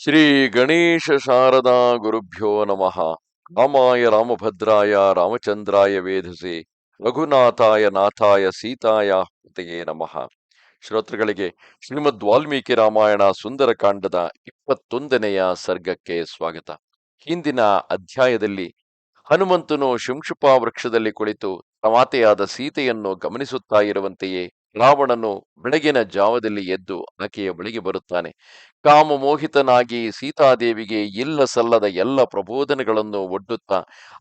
ಶ್ರೀ ಗಣೇಶ ಶಾರದಾ ಗುರುಭ್ಯೋ ನಮಃ. ರಾಮಾಯ ರಾಮಭದ್ರಾಯ ರಾಮಚಂದ್ರಾಯ ವೇಧಸೆ ರಘುನಾಥಾಯ ನಾಥಾಯ ಸೀತಾಯ ಪತೆಯೇ ನಮಃ. ಶ್ರೋತೃಗಳಿಗೆ ಶ್ರೀಮದ್ ವಾಲ್ಮೀಕಿ ರಾಮಾಯಣ ಸುಂದರಕಾಂಡದ ಇಪ್ಪತ್ತೊಂದನೆಯ ಸರ್ಗಕ್ಕೆ ಸ್ವಾಗತ. ಹಿಂದಿನ ಅಧ್ಯಾಯದಲ್ಲಿ ಹನುಮಂತನು ಶಿಂಶುಪಾ ವೃಕ್ಷದಲ್ಲಿ ಕುಳಿತು ತಮಾತೆಯಾದ ಸೀತೆಯನ್ನು ಗಮನಿಸುತ್ತಾ ಇರುವಂತೆಯೇ ರಾವಣನು ಬೆಳಗಿನ ಜಾವದಲ್ಲಿ ಎದ್ದು ಆಕೆಯ ಬಳಿಗೆ ಬರುತ್ತಾನೆ. ಕಾಮಮೋಹಿತನಾಗಿ ಸೀತಾದೇವಿಗೆ ಇಲ್ಲ ಸಲ್ಲದ ಎಲ್ಲ ಪ್ರಬೋಧನೆಗಳನ್ನು ಒಡ್ಡುತ್ತಾ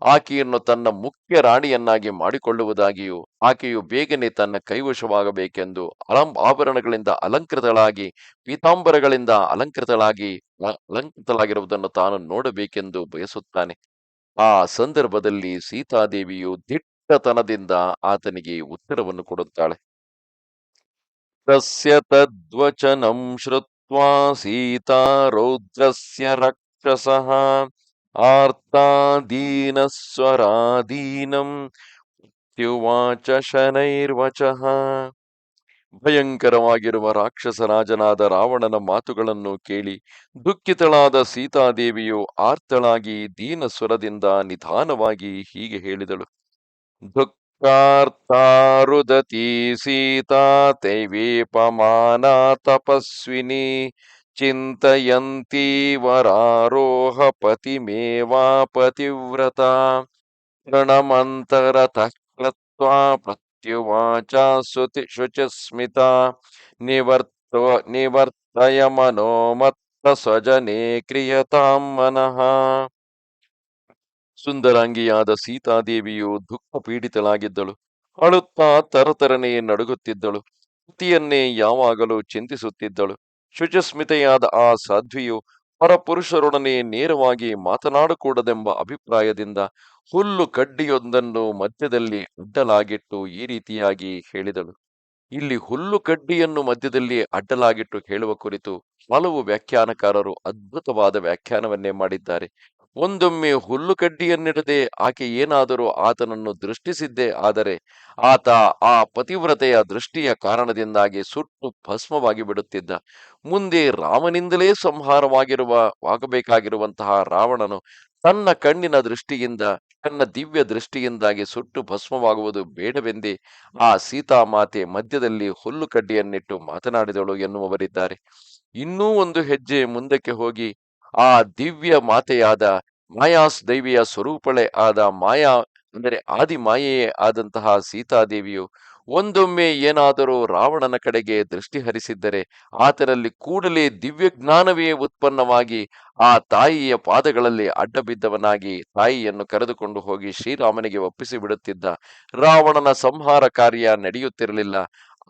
ಆಕೆಯನ್ನು ತನ್ನ ಮುಖ್ಯ ರಾಣಿಯನ್ನಾಗಿ ಮಾಡಿಕೊಳ್ಳುವುದಾಗಿಯೂ ಆಕೆಯು ಬೇಗನೆ ತನ್ನ ಕೈವಶವಾಗಬೇಕೆಂದು ಅಲಂ ಆಭರಣಗಳಿಂದ ಅಲಂಕೃತಳಾಗಿ, ಪೀತಾಂಬರಗಳಿಂದ ಅಲಂಕೃತಳಾಗಿ ಅಲಂಕೃತಳಾಗಿರುವುದನ್ನು ತಾನು ನೋಡಬೇಕೆಂದು ಬಯಸುತ್ತಾನೆ. ಆ ಸಂದರ್ಭದಲ್ಲಿ ಸೀತಾದೇವಿಯು ದಿಟ್ಟತನದಿಂದ ಆತನಿಗೆ ಉತ್ತರವನ್ನು ಕೊಡುತ್ತಾಳೆ. ತಸ್ಯ ತದ್ವಚನಂ ಶ್ರುತ್ವಾ ಸೀತಾ ರೌದ್ರಸ್ಯ ರಕ್ಷಸಃ ಆರ್ತಾದೀನಸ್ವರಾದೀನಂ ತ್ಯುವಾಚ ಶನೈರ್ವಚಃ ಭಯಂಕರವಾಗಿರುವ ರಾಕ್ಷಸರಾಜನಾದ ರಾವಣನ ಮಾತುಗಳನ್ನು ಕೇಳಿ ದುಃಖಿತಳಾದ ಸೀತಾದೇವಿಯು ಆರ್ತಳಾಗಿ ದೀನ ಸ್ವರದಿಂದ ನಿಧಾನವಾಗಿ ಹೀಗೆ ಹೇಳಿದಳು. ದುಃಖಾರ್ತಾರುದತಿ ತಪಸ್ವಿನಿ ಚಿಂತಯಂತಿ ವರಾರೋಹ ಪತಿಮೇವಾ ಪತಿವ್ರತ ಪ್ರಣಮಂತರತಃ ಕೃತ್ವಾ ಪ್ರತ್ಯುವಾಚ ಸುತಿ ಶುಚಿಸ್ಮಿತ ನಿವರ್ತೋ ನಿವರ್ತಯ ಮನೋಮತ್ತ ಸ್ವಜನೇ ಕ್ರಿಯತಾಂ ಮನಃ ಸುಂದರಾಂಗಿಯಾದ ಸೀತಾದೇವಿಯು ದುಃಖ ಪೀಡಿತಳಾಗಿದ್ದಳು ಅಳುತ್ತಾ ತರತರನೆ ನಡುಗುತ್ತಿದ್ದಳು. ಪತಿಯನ್ನೇ ಯಾವಾಗಲೂ ಚಿಂತಿಸುತ್ತಿದ್ದಳು. ಶುಚಸ್ಮಿತೆಯಾದ ಆ ಸಾಧ್ವಿಯು ಪರಪುರುಷರೊಡನೆ ನೇರವಾಗಿ ಮಾತನಾಡಕೂಡದೆಂಬ ಅಭಿಪ್ರಾಯದಿಂದ ಹುಲ್ಲು ಕಡ್ಡಿಯೊಂದನ್ನು ಮಧ್ಯದಲ್ಲಿ ಅಡ್ಡಲಾಗಿಟ್ಟು ಈ ರೀತಿಯಾಗಿ ಹೇಳಿದಳು. ಇಲ್ಲಿ ಹುಲ್ಲು ಕಡ್ಡಿಯನ್ನು ಮಧ್ಯದಲ್ಲಿ ಅಡ್ಡಲಾಗಿಟ್ಟು ಹೇಳುವ ಕುರಿತು ಹಲವು ವ್ಯಾಖ್ಯಾನಕಾರರು ಅದ್ಭುತವಾದ ವ್ಯಾಖ್ಯಾನವನ್ನೇ ಮಾಡಿದ್ದಾರೆ. ಒಂದೊಮ್ಮೆ ಹುಲ್ಲು ಕಡ್ಡಿಯನ್ನಿಡದೆ ಆಕೆ ಏನಾದರೂ ಆತನನ್ನು ದೃಷ್ಟಿಸಿದ್ದೇ ಆದರೆ ಆತ ಆ ಪತಿವ್ರತೆಯ ದೃಷ್ಟಿಯ ಕಾರಣದಿಂದಾಗಿ ಸುಟ್ಟು ಭಸ್ಮವಾಗಿ ಬಿಡುತ್ತಿದ್ದ. ಮುಂದೆ ರಾಮನಿಂದಲೇ ಸಂಹಾರವಾಗಿರುವ, ಆಗಬೇಕಾಗಿರುವಂತಹ ರಾವಣನು ತನ್ನ ಕಣ್ಣಿನ ದೃಷ್ಟಿಯಿಂದ, ತನ್ನ ದಿವ್ಯ ದೃಷ್ಟಿಯಿಂದಾಗಿ ಸುಟ್ಟು ಭಸ್ಮವಾಗುವುದು ಬೇಡವೆಂದೇ ಆ ಸೀತಾಮಾತೆ ಮಧ್ಯದಲ್ಲಿ ಹುಲ್ಲು ಕಡ್ಡಿಯನ್ನಿಟ್ಟು ಮಾತನಾಡಿದಳು ಎನ್ನುವವರಿದ್ದಾರೆ. ಇನ್ನೂ ಒಂದು ಹೆಜ್ಜೆ ಮುಂದಕ್ಕೆ ಹೋಗಿ ಆ ದಿವ್ಯ ಮಾತೆಯಾದ ಮಾಯಾಸ್ ದೇವಿಯ ಸ್ವರೂಪಳೆ ಆದ ಮಾಯಾ, ಅಂದರೆ ಆದಿ ಮಾಯೆಯೇ ಆದಂತಹ ಸೀತಾದೇವಿಯು, ಒಂದೊಮ್ಮೆ ಏನಾದರೂ ರಾವಣನ ಕಡೆಗೆ ದೃಷ್ಟಿ ಹರಿಸಿದ್ದರೆ ಆತನಲ್ಲಿ ಕೂಡಲೇ ದಿವ್ಯ ಜ್ಞಾನವೇ ಉತ್ಪನ್ನವಾಗಿ ಆ ತಾಯಿಯ ಪಾದಗಳಲ್ಲಿ ಅಡ್ಡಬಿದ್ದವನಾಗಿ ತಾಯಿಯನ್ನು ಕರೆದುಕೊಂಡು ಹೋಗಿ ಶ್ರೀರಾಮನಿಗೆ ಒಪ್ಪಿಸಿ ಬಿಡುತ್ತಿದ್ದ ರಾವಣನ ಸಂಹಾರ ಕಾರ್ಯ ನಡೆಯುತ್ತಿರಲಿಲ್ಲ.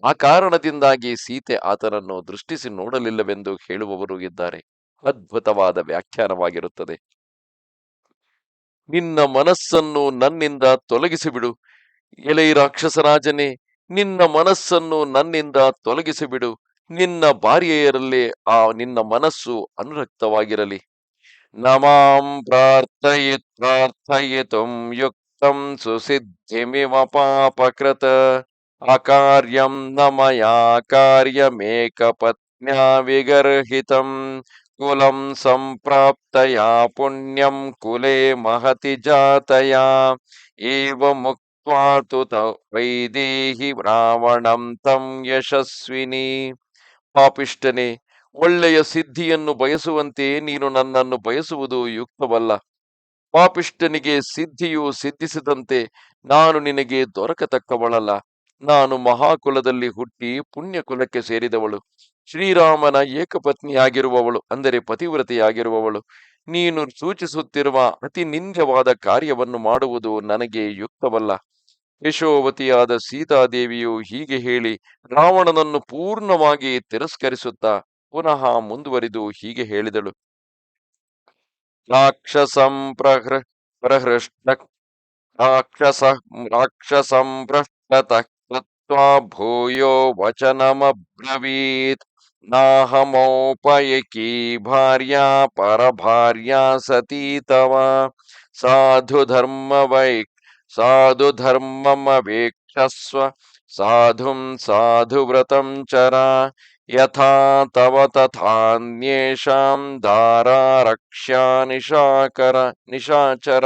ಆ ಕಾರಣದಿಂದಾಗಿ ಸೀತೆ ಆತನನ್ನು ದೃಷ್ಟಿಸಿ ನೋಡಲಿಲ್ಲವೆಂದು ಹೇಳುವವರು ಇದ್ದಾರೆ. ಅದ್ಭುತವಾದ ವ್ಯಾಖ್ಯಾನವಾಗಿರುತ್ತದೆ. ನಿನ್ನ ಮನಸ್ಸನ್ನು ನನ್ನಿಂದ ತೊಲಗಿಸಿಬಿಡು. ಎಲೈ ರಾಕ್ಷಸರಾಜನೇ, ನಿನ್ನ ಮನಸ್ಸನ್ನು ನನ್ನಿಂದ ತೊಲಗಿಸಿಬಿಡು. ನಿನ್ನ ಭಾರ್ಯೆಯರಲ್ಲಿ ಆ ನಿನ್ನ ಮನಸ್ಸು ಅನುರಕ್ತವಾಗಿರಲಿ. ನಮಾಂ ಪ್ರಾರ್ಥಯಿತ್ ಪ್ರಾರ್ಥಯಿತುಂ ಯುಕ್ತಂ ಸುಸಿದ್ಧಿಮಿವ ಪಾಪಕೃತ. ಅಕಾರ್ಯಂ ನಮಯಾ ಮಯಾ ಕಾರ್ಯಮೇಕ ಪತ್ನ್ಯಾ ವಿಗರ್ಹಿತಂ ಕುಲಂ ಸಂಪ್ರಾಪ್ತಯಾ ಪುಣ್ಯಂ ಕುಲೇ ಮಹತಿ ಜಾತಯಾ ಏವ ತು ವೈದೇಹಿ ರಾವಣಂ ತಂ ಯಶಸ್ವಿನಿ ಪಾಪಿಷ್ಟನೆ ಒಳ್ಳೆಯ ಸಿದ್ಧಿಯನ್ನು ಬಯಸುವಂತೆ ನೀನು ನನ್ನನ್ನು ಬಯಸುವುದು ಯುಕ್ತವಲ್ಲ. ಪಾಪಿಷ್ಟನಿಗೆ ಸಿದ್ಧಿಯು ಸಿದ್ಧಿಸಿದಂತೆ ನಾನು ನಿನಗೆ ದೊರಕತಕ್ಕವಳಲ್ಲ. ನಾನು ಮಹಾಕುಲದಲ್ಲಿ ಹುಟ್ಟಿ ಪುಣ್ಯ ಕುಲಕ್ಕೆ ಸೇರಿದವಳು. ಶ್ರೀರಾಮನ ಏಕಪತ್ನಿಯಾಗಿರುವವಳು, ಅಂದರೆ ಪತಿವ್ರತೆಯಾಗಿರುವವಳು. ನೀನು ಸೂಚಿಸುತ್ತಿರುವ ಅತಿ ನಿಂದ್ಯವಾದ ಕಾರ್ಯವನ್ನು ಮಾಡುವುದು ನನಗೆ ಯುಕ್ತವಲ್ಲ. ಯಶೋವತಿಯಾದ ಸೀತಾದೇವಿಯು ಹೀಗೆ ಹೇಳಿ, ರಾವಣನನ್ನು ಪೂರ್ಣವಾಗಿ ತಿರಸ್ಕರಿಸುತ್ತಾ ಪುನಃ ಮುಂದುವರಿದು ಹೀಗೆ ಹೇಳಿದಳು. ರಾಕ್ಷಸಂ ಪ್ರಹೃ, ಪ್ರಹೃಷ್ಟ, ರಾಕ್ಷಸ, ರಾಕ್ಷಸಂ ಭ್ರಷ್ಟತಃ ಕೃತ್ವಾ ಭೂಯೋ ವಚನಮಬ್ರವೀತ್ ನಾಹಮೋಪಯಕಿ ಭಾರ್ಯಾ ಪರಭಾರ್ಯಾ ಸತೀ ತವ ಸಾಧು ಧರ್ಮ ವೈ ಸಾಧು ಧರ್ಮಮವೇಕ್ಷಸ್ವ ಸಾಧುಂ ಸಾಧು ವ್ರತಂ ಚರ ಯಥಾ ತವ ತಥಾನ್ಯೇಷಾಂ ದಾರಾ ರಕ್ಷ್ಯಾ ನಿಶಾಕರ ನಿಶಾಚರ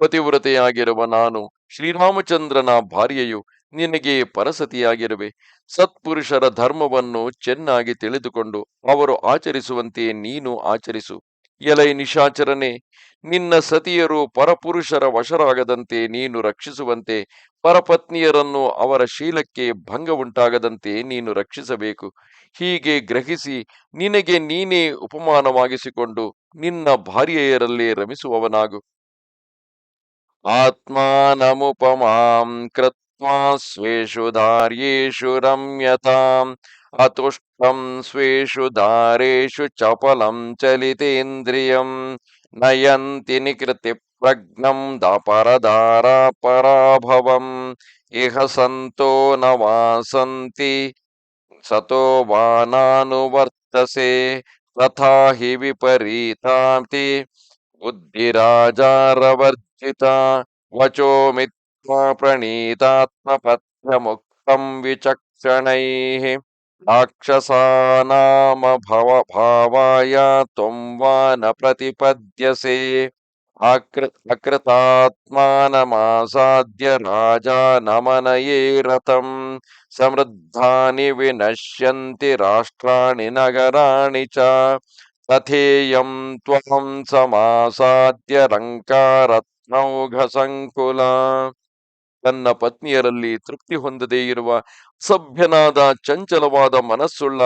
ಪತಿವ್ರತೆಯಾಗಿರುವ ನಾನು ಶ್ರೀರಾಮಚಂದ್ರನ ಭಾರ್ಯೆಯು ನಿನಗೆ ಪರಸತಿಯಾಗಿರುವೆ. ಸತ್ಪುರುಷರ ಧರ್ಮವನ್ನು ಚೆನ್ನಾಗಿ ತಿಳಿದುಕೊಂಡು ಅವರು ಆಚರಿಸುವಂತೆ ನೀನು ಆಚರಿಸು. ಎಲೈ ನಿಶಾಚರನೆ, ನಿನ್ನ ಸತಿಯರು ಪರಪುರುಷರ ವಶರಾಗದಂತೆ ನೀನು ರಕ್ಷಿಸುವಂತೆ, ಪರಪತ್ನಿಯರನ್ನು ಅವರ ಶೀಲಕ್ಕೆ ಭಂಗ ಉಂಟಾಗದಂತೆ ನೀನು ರಕ್ಷಿಸಬೇಕು. ಹೀಗೆ ಗ್ರಹಿಸಿ ನಿನಗೆ ನೀನೇ ಉಪಮಾನವಾಗಿಸಿಕೊಂಡು ನಿನ್ನ ಭಾರ್ಯೆಯರಲ್ಲಿ ರಮಿಸುವವನಾಗು. ಆತ್ಮಾನಮುಪಮಾಂ ಕೃತ್ವಾ स्वा स्वेषु दार्येषु रम्यताम्, अतुष्टं स्वेषु दारेषु चपलं चलितेन्द्रियं नयन्ति निकृतिप्रज्ञं दपरदारापराभवम् इह सन्तो न वा वासन्ति, सतो वा नानुवर्तसे तथा हि विपरीताति, बुद्धिराजारवर्जिता वचो मित्र आत्मा प्रणीतात्मपथ्यमुक्त विचक्षण राक्षसानाम भव त्वं तुम वान प्रतिपद्यसे अकृतात्मानमासाद्य राजानमनये रतं समृद्धानि विनश्यन्ति राष्ट्राणि नगराणि च। तथेयं त्वं समासाद्य रङ्कारत्नौघसङ्कुला। ತನ್ನ ಪತ್ನಿಯರಲ್ಲಿ ತೃಪ್ತಿ ಹೊಂದದೇ ಇರುವ ಸಭ್ಯನಾದ ಚಂಚಲವಾದ ಮನಸ್ಸುಳ್ಳ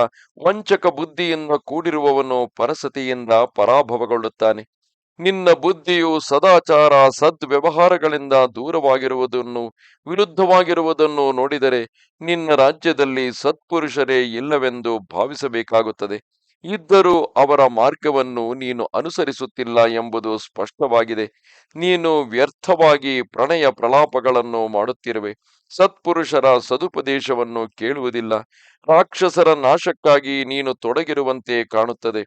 ವಂಚಕ ಬುದ್ಧಿಯಿಂದ ಕೂಡಿರುವವನು ಪರಸತಿಯಿಂದ ಪರಾಭವಗೊಳ್ಳುತ್ತಾನೆ. ನಿನ್ನ ಬುದ್ಧಿಯು ಸದಾಚಾರ ಸದ್ವ್ಯವಹಾರಗಳಿಂದ ದೂರವಾಗಿರುವುದನ್ನು ವಿರುದ್ಧವಾಗಿರುವುದನ್ನು ನೋಡಿದರೆ ನಿನ್ನ ರಾಜ್ಯದಲ್ಲಿ ಸತ್ಪುರುಷರೇ ಇಲ್ಲವೆಂದು ಭಾವಿಸಬೇಕಾಗುತ್ತದೆ. ಇದ್ದರೂ ಅವರ ಮಾರ್ಗವನ್ನು ನೀನು ಅನುಸರಿಸುತ್ತಿಲ್ಲ ಎಂಬುದು ಸ್ಪಷ್ಟವಾಗಿದೆ. ನೀನು ವ್ಯರ್ಥವಾಗಿ ಪ್ರಣಯ ಪ್ರಲಾಪಗಳನ್ನು ಮಾಡುತ್ತಿರುವೆ. ಸತ್ಪುರುಷರ ಸದುಪದೇಶವನ್ನು ಕೇಳುವುದಿಲ್ಲ. ರಾಕ್ಷಸರ ನಾಶಕ್ಕಾಗಿ ನೀನು ತೊಡಗಿರುವಂತೆ ಕಾಣುತ್ತದೆ.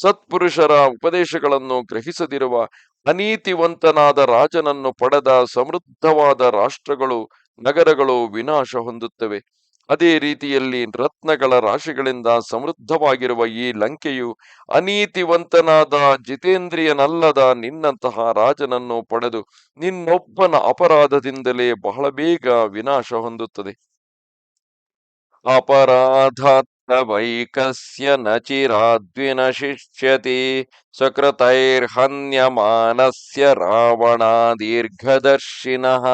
ಸತ್ಪುರುಷರ ಉಪದೇಶಗಳನ್ನು ಗ್ರಹಿಸದಿರುವ ಅನೀತಿವಂತನಾದ ರಾಜನನ್ನು ಪಡೆದ ಸಮೃದ್ಧವಾದ ರಾಷ್ಟ್ರಗಳು, ನಗರಗಳು ವಿನಾಶ ಹೊಂದುತ್ತವೆ. ಅದೇ ರೀತಿಯಲ್ಲಿ ರತ್ನಗಳ ರಾಶಿಗಳಿಂದ ಸಮೃದ್ಧವಾಗಿರುವ ಈ ಲಂಕೆಯು ಅನೀತಿವಂತನಾದ ಜಿತೇಂದ್ರಿಯನಲ್ಲದ ನಿನ್ನಂತಹ ರಾಜನನ್ನು ಪಡೆದು ನಿನ್ನೊಬ್ಬನ ಅಪರಾಧದಿಂದಲೇ ಬಹಳ ಬೇಗ ವಿನಾಶ ಹೊಂದುತ್ತದೆ. ಅಪರಾಧತ್ವೈಕಸ್ಯ ನಚಿರಾದ್ವಿನ ಶಿಷ್ಯತಿ ಸ್ವಕೃತೈರ್ಹನ್ಯಮಾನಸ್ಯ ರಾವಣ ರಾವಣಾದೀರ್ಘದರ್ಶಿನಃ.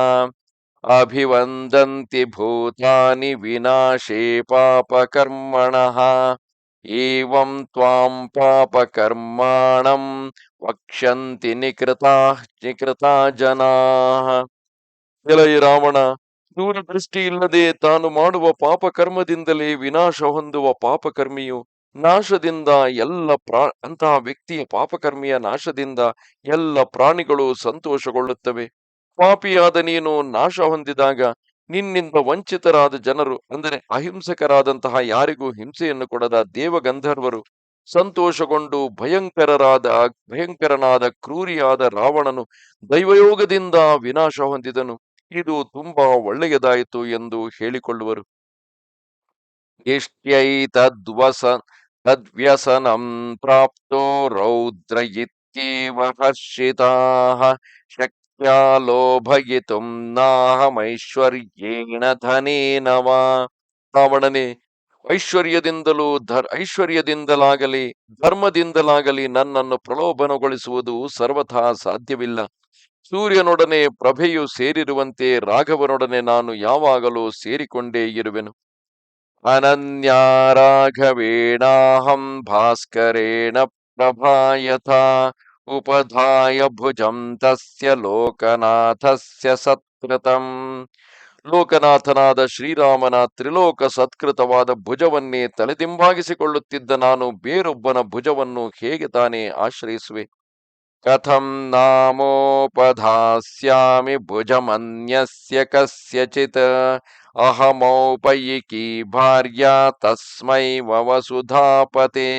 ಅಭಿವಂದಂತಿ ಭೂತಾನಿ ವಿನಾಶೇ ಪಾಪಕರ್ಮಣಃ. ಏವಂ ತ್ವಾಂ ಪಾಪಕರ್ಮಾಣಂ ವಕ್ಷಂತಿ ನಿಕೃತಾ ನಿಕೃತಾ ಜನಾಃ. ಎಲೈ ರಾವಣ ದೂರದೃಷ್ಟಿ ಇಲ್ಲದೆ ತಾನು ಮಾಡುವ ಪಾಪಕರ್ಮದಿಂದಲೇ ವಿನಾಶ ಹೊಂದುವ ಪಾಪಕರ್ಮಿಯು ನಾಶದಿಂದ ಎಲ್ಲ ಪ್ರಾ, ಅಂತಹ ವ್ಯಕ್ತಿಯ ಪಾಪಕರ್ಮಿಯ ನಾಶದಿಂದ ಎಲ್ಲ ಪ್ರಾಣಿಗಳು ಸಂತೋಷಗೊಳ್ಳುತ್ತವೆ. ಪಾಪಿಯಾದ ನೀನು ನಾಶ ಹೊಂದಿದಾಗ ನಿನ್ನಿಂದ ವಂಚಿತರಾದ ಜನರು, ಅಂದರೆ ಅಹಿಂಸಕರಾದಂತಹ ಯಾರಿಗೂ ಹಿಂಸೆಯನ್ನು ಕೊಡದ ದೇವಗಂಧರ್ವರು ಸಂತೋಷಗೊಂಡು ಭಯಂಕರರಾದ, ಭಯಂಕರನಾದ, ಕ್ರೂರಿಯಾದ ರಾವಣನು ದೈವಯೋಗದಿಂದ ವಿನಾಶ ಹೊಂದಿದನು. ಇದು ತುಂಬಾ ಒಳ್ಳೆಯದಾಯಿತು ಎಂದು ಹೇಳಿಕೊಳ್ಳುವರು. ಇಷ್ಟ್ಯೈತದ್ವಸ ತದ್ವ್ಯಸನಂ ಪ್ರಾಪ್ತೋ ರೌದ್ರ ಇತ್ಯೇವ ಹರ್ಷಿತಾಃ ಲೋಭಯಿತುಂ ನಾಹಮೈಶ್ವರ್ಯೇಣ ಧನೇನ ವಾ. ರಾವಣನೇ ಐಶ್ವರ್ಯದಿಂದಲೂ ಧರ್, ಐಶ್ವರ್ಯದಿಂದಲಾಗಲಿ, ಧರ್ಮದಿಂದಲಾಗಲಿ ನನ್ನನ್ನು ಪ್ರಲೋಭನಗೊಳಿಸುವುದು ಸರ್ವಥಾ ಸಾಧ್ಯವಿಲ್ಲ. ಸೂರ್ಯನೊಡನೆ ಪ್ರಭೆಯು ಸೇರಿರುವಂತೆ ರಾಘವನೊಡನೆ ನಾನು ಯಾವಾಗಲೂ ಸೇರಿಕೊಂಡೇ ಇರುವೆನು. ಅನನ್ಯ ರಾಘವೇಣಾಹಂ ಭಾಸ್ಕರೇಣ ಪ್ರಭಾಯಥಾ. ಉಪಧಾಯ ಭುಜಂ ತಸ್ಯ ಲೋಕನಾಥಸ್ಯ ಸತ್ಕೃತಂ ಲೋಕನಾಥನಾದ ಶ್ರೀರಾಮನ ತ್ರಿಲೋಕ ಸತ್ಕೃತವಾದ ಭುಜವನ್ನೇ ತಲೆದಿಂಬಾಗಿಸಿಕೊಳ್ಳುತ್ತಿದ್ದ ನಾನು ಬೇರೊಬ್ಬನ ಭುಜವನ್ನು ಹೇಗೆ ತಾನೇ ಆಶ್ರಯಿಸುವೆ? ಕಥಂ ನಾಮೋಪಧಾಸ್ಯಾಮಿ ಭುಜಮನ್ಯಸ್ಯ ಕಸ್ಯಚಿತ್। ಅಹಮೌಪಯಿಕಿ ಭಾರ್ಯಾ ತಸ್ಮೈ ವಸುಧಾಪತೇ।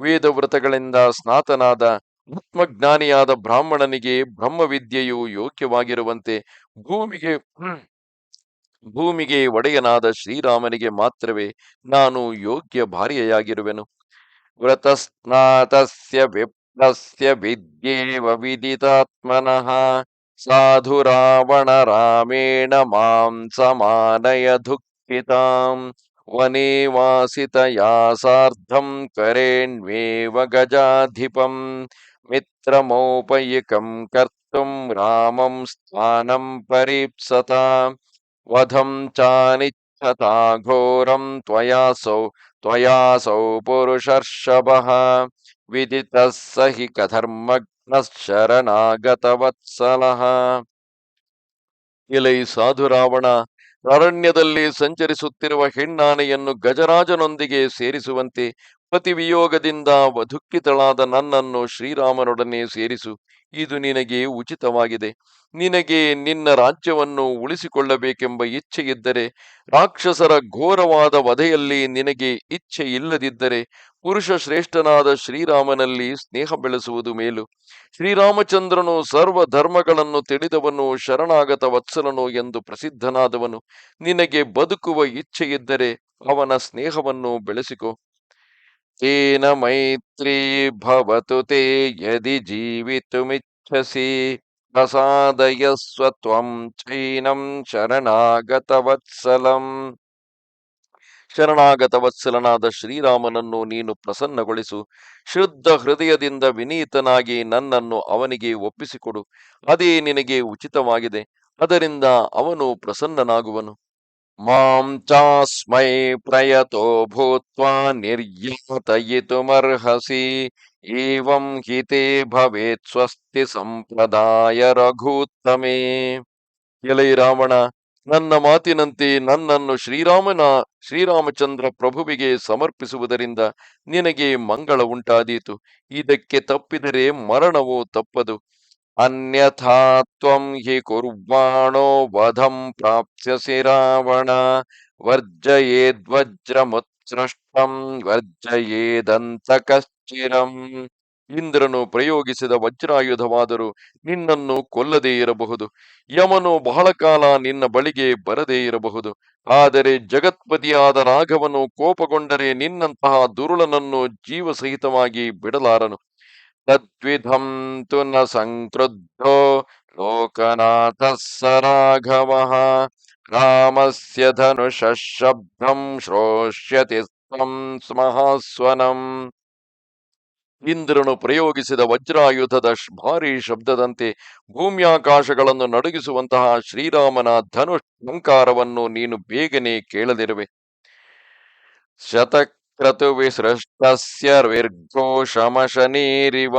ವೇದವ್ರತಗಳಿಂದ ಸ್ನಾತನಾದ ಆತ್ಮಜ್ಞಾನಿಯಾದ ಬ್ರಾಹ್ಮಣನಿಗೆ ಬ್ರಹ್ಮವಿದ್ಯೆಯು ಯೋಗ್ಯವಾಗಿರುವಂತೆ ಭೂಮಿಗೆ ಭೂಮಿಗೆ ಒಡೆಯನಾದ ಶ್ರೀರಾಮನಿಗೆ ಮಾತ್ರವೇ ನಾನು ಯೋಗ್ಯ ಭಾರ್ಯೆಯಾಗಿರುವೆನು ವ್ರತಸ್ನಾತಸ್ಯ ವಿಪ್ರಸ್ಯ ವಿದ್ಯೇವ ವಿದಿತಾತ್ಮನಃ ಸಾಧು ರಾವಣ ರಾಮೇಣ ಮಾಂ ಸಮಾನಯ ದುಃಖಿತಾಂ वनेवासितया सार्धं करेण्वेव गजाधिपं मित्रमौपयिकं कर्तुं रामं स्थानं परीप्सता वधं चानिच्छता घोरं त्वयासौ त्वयासौ पुरुषर्षभः विदितः स हि कधर्मग्नः शरणागतवत्सलः इलै साधुरावण ಅರಣ್ಯದಲ್ಲಿ ಸಂಚರಿಸುತ್ತಿರುವ ಹೆಣ್ಣಾನೆಯನ್ನು ಗಜರಾಜನೊಂದಿಗೆ ಸೇರಿಸುವಂತೆ ಪತಿವಿಯೋಗದಿಂದ ದುಃಖಿತಳಾದ ನನ್ನನ್ನು ಶ್ರೀರಾಮನೊಡನೆ ಸೇರಿಸು. ಇದು ನಿನಗೆ ಉಚಿತವಾಗಿದೆ. ನಿನಗೆ ನಿನ್ನ ರಾಜ್ಯವನ್ನು ಉಳಿಸಿಕೊಳ್ಳಬೇಕೆಂಬ ಇಚ್ಛೆಯಿದ್ದರೆ, ರಾಕ್ಷಸರ ಘೋರವಾದ ವಧೆಯಲ್ಲಿ ನಿನಗೆ ಇಚ್ಛೆ ಇಲ್ಲದಿದ್ದರೆ ಪುರುಷ ಶ್ರೇಷ್ಠನಾದ ಶ್ರೀರಾಮನಲ್ಲಿ ಸ್ನೇಹ ಬೆಳೆಸುವುದು ಮೇಲು. ಶ್ರೀರಾಮಚಂದ್ರನು ಸರ್ವ ಧರ್ಮಗಳನ್ನು ತಿಳಿದವನು, ಶರಣಾಗತ ವತ್ಸಲನು ಎಂದು ಪ್ರಸಿದ್ಧನಾದವನು. ನಿನಗೆ ಬದುಕುವ ಇಚ್ಛೆಯಿದ್ದರೆ ಅವನ ಸ್ನೇಹವನ್ನು ಬೆಳೆಸಿಕೊ. ತೇನ ಮೈತ್ರಿ ಭವತು ತೇ ಯದಿ ಜೀವಿತುಮಿಚ್ಛಸಿ ಪ್ರಸಾದಯಸ್ವ ತ್ವಂ ಚೈನಂ ಶರಣಾಗತ ವತ್ಸಲಂ. ಶರಣಾಗತ ವತ್ಸಲನಾದ ಶ್ರೀರಾಮನನ್ನು ನೀನು ಪ್ರಸನ್ನಗೊಳಿಸು. ಶುದ್ಧ ಹೃದಯದಿಂದ ವಿನೀತನಾಗಿ ನನ್ನನ್ನು ಅವನಿಗೆ ಒಪ್ಪಿಸಿಕೊಡು. ಅದೇ ನಿನಗೆ ಉಚಿತವಾಗಿದೆ. ಅದರಿಂದ ಅವನು ಪ್ರಸನ್ನನಾಗುವನು. ಮಾಂ ಚಾಸ್ಮೈ ಪ್ರಯತೋ ಭೂತ್ವಾ ನಿರ್ಯಾತಯಿತುಮರ್ಹಸಿ. ಏವಂ ಹಿತೇ ಭವೇತ್ ಸ್ವಸ್ತಿ ಸಂಪ್ರದಾಯ ರಘೂತ್ತಮೇ. ಎಲೈ ರಾವಣ ನನ್ನ ಮಾತಿನಂತೆ ನನ್ನನ್ನು ಶ್ರೀರಾಮನ, ಶ್ರೀರಾಮಚಂದ್ರ ಪ್ರಭುವಿಗೆ ಸಮರ್ಪಿಸುವುದರಿಂದ ನಿನಗೆ ಮಂಗಳ ಉಂಟಾದೀತು. ಇದಕ್ಕೆ ತಪ್ಪಿದರೆ ಮರಣವು ತಪ್ಪದು. ಅನ್ಯಥಾತ್ವಂ ಹಿ ಕುರ್ವಾಣೋ ವಧಂ ಪ್ರಾಪ್ಸ್ಯಸಿ ರಾವಣ. ವರ್ಜಯೇದ್ವಜ್ರಮುತ್ಸೃಷ್ಟಂ ವರ್ಜಯೇದಂತಕಶ್ಚಿರಂ ಇಂದ್ರನು ಪ್ರಯೋಗಿಸಿದ ವಜ್ರಾಯುಧವಾದರೂ ನಿನ್ನನ್ನು ಕೊಲ್ಲದೇ ಇರಬಹುದು. ಯಮನು ಬಹಳ ಕಾಲ ನಿನ್ನ ಬಳಿಗೆ ಬರದೇ ಇರಬಹುದು. ಆದರೆ ಜಗತ್ಪತಿಯಾದ ರಾಘವನು ಕೋಪಗೊಂಡರೆ ನಿನ್ನಂತಹ ದುರುಳನನ್ನು ಜೀವಸಹಿತವಾಗಿ ಬಿಡಲಾರನು. ತದ್ವಿಧಂ ತು ನ ಸಂಕ್ರುದ್ಧೋ ಲೋಕನಾಥ ಸ ರಾಘವ. ರಾಮಸ್ಯ ಧನುಷ ಶಬ್ದಂ ಶ್ರೋಷ್ಯತಿ ತ್ವಂ ಸ್ಮಹಾಸ್ವನಂ. ಇಂದ್ರನು ಪ್ರಯೋಗಿಸಿದ ವಜ್ರಾಯುಧದ ಭಾರೀ ಶಬ್ದದಂತೆ ಭೂಮ್ಯಾಕಾಶಗಳನ್ನು ನಡುಗಿಸುವಂತಹ ಶ್ರೀರಾಮನ ಧನುಷ್ ಅಲಂಕಾರವನ್ನು ನೀನು ಬೇಗನೆ ಕೇಳದಿರುವೆ. ಶತಕ್ರತು ವಿರ್ಗೋ ವಿರ್ಘೋಷಮಶನೀರಿವ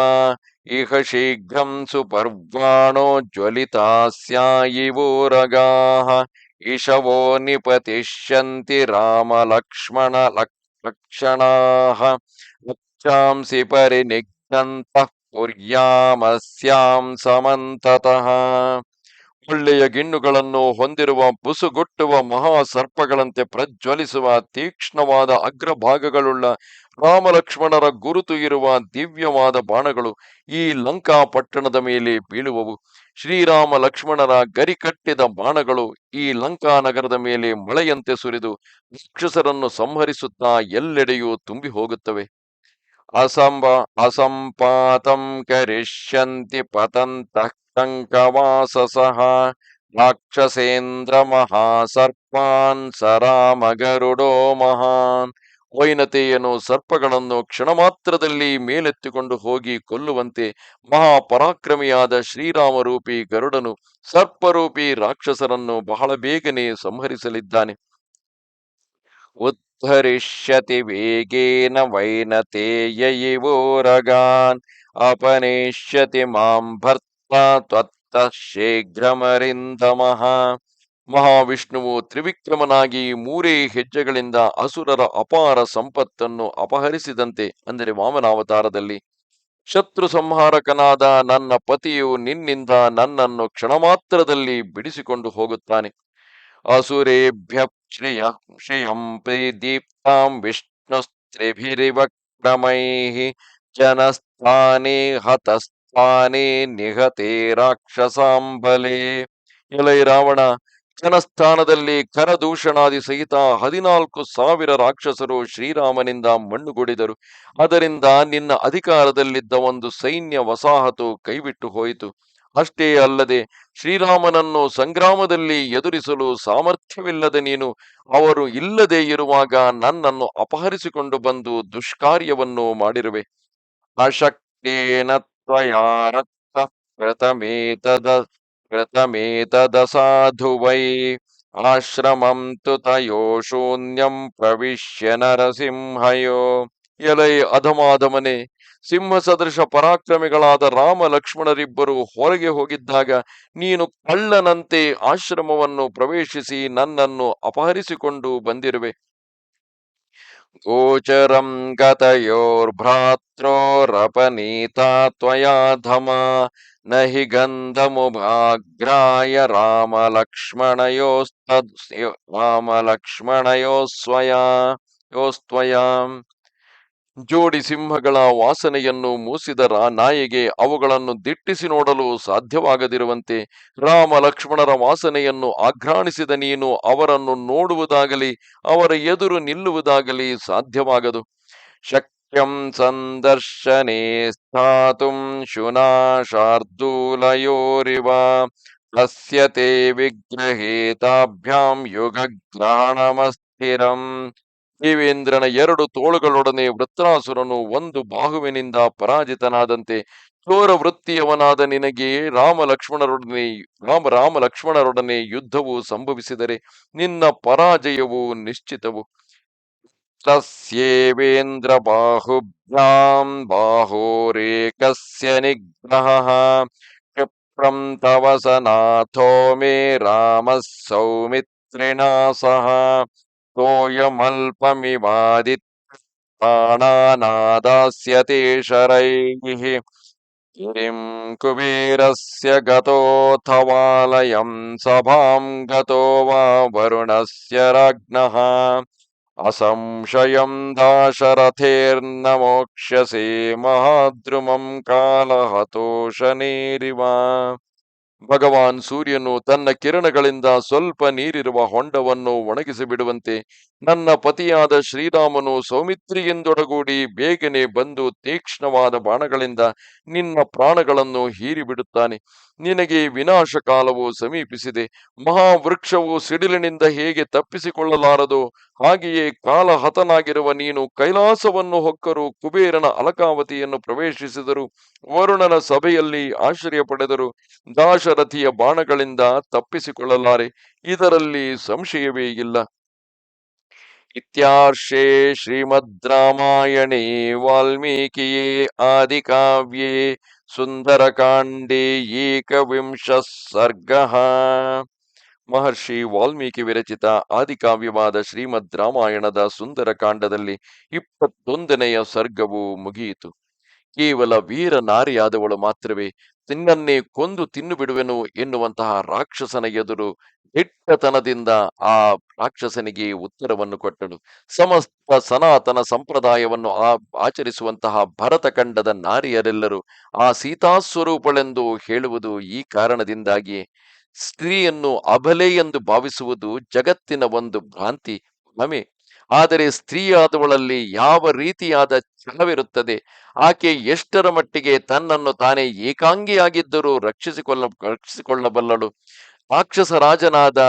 ಇಹ ಶೀಘ್ರಂ ಸುಪರ್ವಾಣೋ ಜ್ವಲಿತಾಸ್ಯಾಯಿವೋರಗಾಃ ಇಶವೋ ನಿಪತಿಷ್ಯಂತಿ ರಾಮ ಲಕ್ಷ್ಮಣ ಲಕ್- ಲಕ್ಷಣಾಃ ರಕ್ಷಾಂಸಿ ಪರಿನಿಘ್ನಂತಃ ಪುರ್ಯಾಮಸ್ಯಾಂ ಸಮಂತತಃ ಒಳ್ಳೆಯ ಗಿಣ್ಣುಗಳನ್ನು ಹೊಂದಿರುವ ಬುಸುಗುಟ್ಟುವ ಮಹಾಸರ್ಪಗಳಂತೆ ಪ್ರಜ್ವಲಿಸುವ, ತೀಕ್ಷ್ಣವಾದ ಅಗ್ರಭಾಗಗಳುಳ್ಳ ರಾಮಲಕ್ಷ್ಮಣರ ಗುರುತು ಇರುವ ದಿವ್ಯವಾದ ಬಾಣಗಳು ಈ ಲಂಕಾ ಪಟ್ಟಣದ ಮೇಲೆ ಬೀಳುವವು. ಶ್ರೀರಾಮ ಲಕ್ಷ್ಮಣರ ಗರಿಕಟ್ಟಿದ ಬಾಣಗಳು ಈ ಲಂಕಾ ನಗರದ ಮೇಲೆ ಮಳೆಯಂತೆ ಸುರಿದು ರಾಕ್ಷಸರನ್ನು ಸಂಹರಿಸುತ್ತಾ ಎಲ್ಲೆಡೆಯೂ ತುಂಬಿ ಹೋಗುತ್ತವೆ. ಕರಿಷ್ಯಂತಿ ಪತಂತಃ ಕಂಕವಾಸಸಃ ರಾಕ್ಷಸೇಂದ್ರ ಮಹಾಸರ್ಪಾನ್ ಸರಾಮ ಗರುಡೋ ಮಹಾನ್ ವೈನತೆಯನು ಸರ್ಪಗಳನ್ನು ಕ್ಷಣ ಮಾತ್ರದಲ್ಲಿ ಮೇಲೆತ್ತಿಕೊಂಡು ಹೋಗಿ ಕೊಲ್ಲುವಂತೆ ಮಹಾಪರಾಕ್ರಮಿಯಾದ ಶ್ರೀರಾಮರೂಪಿ ಗರುಡನು ಸರ್ಪರೂಪಿ ರಾಕ್ಷಸರನ್ನು ಬಹಳ ಬೇಗನೆ ಸಂಹರಿಸಲಿದ್ದಾನೆ. ಉದ್ಧರಿಷ್ಯತಿ ವೇಗೇನ ಇವೋರಗಾನ್ ಅಪನೇಷ್ಯತಿ ಮಾಂ ಭರ್ತಾ ತ್ವತ್ತ ಶೀಘ್ರಮರಿಂದಮಃ ಮಹಾವಿಷ್ಣುವು ತ್ರಿವಿಕ್ರಮನಾಗಿ ಮೂರೇ ಹೆಜ್ಜೆಗಳಿಂದ ಅಸುರರ ಅಪಾರ ಸಂಪತ್ತನ್ನು ಅಪಹರಿಸಿದಂತೆ, ಅಂದರೆ ವಾಮನಾವತಾರದಲ್ಲಿ. ಶತ್ರು ಸಂಹಾರಕನಾದ ನನ್ನ ಪತಿಯು ನಿನ್ನಿಂದ ನನ್ನನ್ನು ಕ್ಷಣಮಾತ್ರದಲ್ಲಿ ಬಿಡಿಸಿಕೊಂಡು ಹೋಗುತ್ತಾನೆ. ಅಸುರೇಭ್ಯ ಶ್ರಿಯ ಶ್ರಿಯಂ ಪ್ರದೀಪ್ತಾಂ ವಿಷ್ಣುಸ್ತ್ರಿಭಿರಿವಕ್ರಮೈಃ ಜನಸ್ಥಾನೇ ಹತಸ್ಥಾನೇ ನಿಹತೆ ರಾಕ್ಷಸಾಂಬಲೆ ಎಲೈ ರಾವಣ ಜನಸ್ಥಾನದಲ್ಲಿ ಕರದೂಷಣಾದಿ ಸಹಿತ ಹದಿನಾಲ್ಕು ಸಾವಿರ ರಾಕ್ಷಸರು ಶ್ರೀರಾಮನಿಂದ ಮಣ್ಣುಗೊಡಿದರು. ಅದರಿಂದ ನಿನ್ನ ಅಧಿಕಾರದಲ್ಲಿದ್ದ ಒಂದು ಸೈನ್ಯ ವಸಾಹತು ಕೈಬಿಟ್ಟು ಹೋಯಿತು. ಅಷ್ಟೇ ಅಲ್ಲದೆ ಶ್ರೀರಾಮನನ್ನು ಸಂಗ್ರಾಮದಲ್ಲಿ ಎದುರಿಸಲು ಸಾಮರ್ಥ್ಯವಿಲ್ಲದ ನೀನು ಅವರು ಇಲ್ಲದೆ ಇರುವಾಗ ನನ್ನನ್ನು ಅಪಹರಿಸಿಕೊಂಡು ಬಂದು ದುಷ್ಕಾರ್ಯವನ್ನು ಮಾಡಿರುವೆ. ಅಶಕ್ತೇನ ತ್ವಯಾ ರಕ್ತಃ ಕೃತಮೇತದ ಕೃತಮೇತದ ಸಾಧು ವೈ ಆಶ್ರಮಂ ತು ತಯೋ ಶೂನ್ಯಂ ಪ್ರವಿಶ್ಯ ನರಸಿಂಹಯೋ. ಎಲೈ ಅಧಮಾಧಮನೆ ಸಿಂಹ ಸದೃಶ ಪರಾಕ್ರಮಿಗಳಾದ ರಾಮ ಲಕ್ಷ್ಮಣರಿಬ್ಬರು ಹೊರಗೆ ಹೋಗಿದ್ದಾಗ ನೀನು ಕಳ್ಳನಂತೆ ಆಶ್ರಮವನ್ನು ಪ್ರವೇಶಿಸಿ ನನ್ನನ್ನು ಅಪಹರಿಸಿಕೊಂಡು ಬಂದಿರುವೆ. ಗೋಚರಂ ಗತಯೋರ್ಭ್ರಾತ್ರೋರಪನೀತಾ ತ್ವಯಾ ಧಮ ನ ಹಿ ಗಂಧಮುಭಾಗ್ರಾಯ ರಾಮ ಲಕ್ಷ್ಮಣಯೋಸ್ತ ರಾಮ ಲಕ್ಷ್ಮಣಯೋಸ್ವಯ, ಯೋಸ್ತ್ವಯಾಂ. ಜೋಡಿ ಸಿಂಹಗಳ ವಾಸನೆಯನ್ನು ಮೂಸಿದ ರಾ ನಾಯಿಗೆ ಅವುಗಳನ್ನು ದಿಟ್ಟಿಸಿ ನೋಡಲು ಸಾಧ್ಯವಾಗದಿರುವಂತೆ ರಾಮ ಲಕ್ಷ್ಮಣರ ವಾಸನೆಯನ್ನು ಆಘ್ರಾಣಿಸಿದ ನೀನು ಅವರನ್ನು ನೋಡುವುದಾಗಲಿ, ಅವರ ಎದುರು ನಿಲ್ಲುವುದಾಗಲಿ ಸಾಧ್ಯವಾಗದು. ಶಕ್ಯಂ ಸಂದರ್ಶನೆ ಸ್ಥಾತುಂ ಶುನಾಶಾರ್ದೂಲಯೋರಿವ ಹಸ್ಯತೆ ವಿಗ್ರಹೇತಾಭ್ಯಾಂ ಯುಗಗ್ರಹಣಮಸ್ಥಿರಂ. ದೇವೇಂದ್ರನ ಎರಡು ತೋಳುಗಳೊಡನೆ ವೃತ್ರಾಸುರನು ಒಂದು ಬಾಹುವಿನಿಂದ ಪರಾಜಿತನಾದಂತೆ ಚೋರ ವೃತ್ತಿಯವನಾದ ನಿನಗೆ ರಾಮ ಲಕ್ಷ್ಮಣರೊಡನೆ ರಾಮ ರಾಮ ಲಕ್ಷ್ಮಣರೊಡನೆ ಯುದ್ಧವು ಸಂಭವಿಸಿದರೆ ನಿನ್ನ ಪರಾಜಯವು ನಿಶ್ಚಿತವು. ತಸ್ಯೇವೇಂದ್ರ ಬಾಹುಭ್ಯಾಂ ಬಾಹೋರೇಕಸ್ಯ ನಿಗ್ರಹ. ಕ್ಷಿಪ್ರಂ ತವಸನಾಥೋ ಮೇ ರಾಮ ಸೌಮಿತ್ರಿಣಾ ಸಹ सोऽयमल्पमिवादित् प्राणानादास्यते शरैः किं कुबेरस्य गतोऽथवालयं सभां गतो वा वरुणस्य राज्ञः। असंशयं दाशरथेर्न मोक्ष्यसे महाद्रुमं कालहतोषणेरिव ಭಗವಾನ್ ಸೂರ್ಯನು ತನ್ನ ಕಿರಣಗಳಿಂದ ಸ್ವಲ್ಪ ನೀರಿರುವ ಹೊಂಡವನ್ನು ಒಣಗಿಸಿ ಬಿಡುವಂತೆ ನನ್ನ ಪತಿಯಾದ ಶ್ರೀರಾಮನು ಸೌಮಿತ್ರಿಯಿಂದೊಡಗೂಡಿ ಬೇಗನೆ ಬಂದು ತೀಕ್ಷ್ಣವಾದ ಬಾಣಗಳಿಂದ ನಿನ್ನ ಪ್ರಾಣಗಳನ್ನು ಹೀರಿಬಿಡುತ್ತಾನೆ. ನಿನಗೆ ವಿನಾಶ ಕಾಲವು ಸಮೀಪಿಸಿದೆ. ಮಹಾವೃಕ್ಷವು ಸಿಡಿಲಿನಿಂದ ಹೇಗೆ ತಪ್ಪಿಸಿಕೊಳ್ಳಲಾರದು? ಹಾಗೆಯೇ ಕಾಲಹತನಾಗಿರುವ ನೀನು ಕೈಲಾಸವನ್ನು ಹೊಕ್ಕರು ಕುಬೇರನ ಅಲಕಾವತಿಯನ್ನು ಪ್ರವೇಶಿಸಿದರು. ವರುಣನ ಸಭೆಯಲ್ಲಿ ಆಶ್ರಯ ಪಡೆದರು. ದಾಶರಥಿಯ ಬಾಣಗಳಿಂದ ತಪ್ಪಿಸಿಕೊಳ್ಳಲಾರೆ. ಇದರಲ್ಲಿ ಸಂಶಯವೇ ಇಲ್ಲ. ಇತ್ಯಾರ್ಷೇ ಶ್ರೀಮದ್ ರಾಮಾಯಣೇ ವಾಲ್ಮೀಕಿಯೇ ಆದಿಕಾವ್ಯೇ ಸುಂದರಕಾಂಡೇ ಸರ್ಗ ಮಹರ್ಷಿ ವಾಲ್ಮೀಕಿ ವಿರಚಿತ ಆದಿಕಾವ್ಯವಾದ ಶ್ರೀಮದ್ ರಾಮಾಯಣದ ಸುಂದರಕಾಂಡದಲ್ಲಿ ಇಪ್ಪತ್ತೊಂದನೆಯ ಸರ್ಗವು ಮುಗಿಯಿತು. ಕೇವಲ ವೀರ ನಾರಿಯಾದವಳು ಮಾತ್ರವೇ ತಿನ್ನನ್ನೇ ಕೊಂದು ತಿನ್ನು ಬಿಡುವೆನು ಎನ್ನುವಂತಹ ರಾಕ್ಷಸನ ಎದುರು ದಿಟ್ಟತನದಿಂದ ಆ ರಾಕ್ಷಸನಿಗೆ ಉತ್ತರವನ್ನು ಕೊಟ್ಟಳು. ಸಮಸ್ತ ಸನಾತನ ಸಂಪ್ರದಾಯವನ್ನು ಆ ಆಚರಿಸುವಂತಹ ಭರತಖಂಡದ ನಾರಿಯರೆಲ್ಲರೂ ಆ ಸೀತಾಸ್ವರೂಪಳೆಂದು ಹೇಳುವುದು ಈ ಕಾರಣದಿಂದಾಗಿ ಸ್ತ್ರೀಯನ್ನು ಅಬಲೆ ಎಂದು ಭಾವಿಸುವುದು ಜಗತ್ತಿನ ಒಂದು ಭ್ರಾಂತಿ. ಭ್ರಮೆ ಆದರೆ ಸ್ತ್ರೀಯಾದವಳಲ್ಲಿ ಯಾವ ರೀತಿಯಾದ ಛಲವಿರುತ್ತದೆ? ಆಕೆ ಎಷ್ಟರ ಮಟ್ಟಿಗೆ ತನ್ನನ್ನು ತಾನೇ ಏಕಾಂಗಿಯಾಗಿದ್ದರೂ ರಕ್ಷಿಸಿಕೊಳ್ಳ, ರಕ್ಷಿಸಿಕೊಳ್ಳಬಲ್ಲಳು. ರಾಕ್ಷಸ ರಾಜನಾದ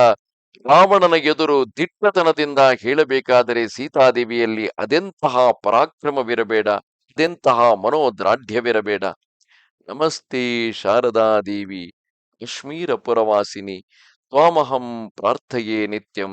ರಾವಣನ ಎದುರು ದಿಟ್ಟತನದಿಂದ ಹೇಳಬೇಕಾದರೆ ಸೀತಾದೇವಿಯಲ್ಲಿ ಅದೆಂತಹ ಪರಾಕ್ರಮವಿರಬೇಡ, ಅದೆಂತಹ ಮನೋದ್ರಾಢ್ಯವಿರಬೇಡ. ನಮಸ್ತೆ ಶಾರದಾದೇವಿ ಕಾಶ್ಮೀರ ಪುರವಾಸಿನಿ, ತ್ವಾಮಹಂ ಪ್ರಾರ್ಥೆಯೇ ನಿತ್ಯಂ.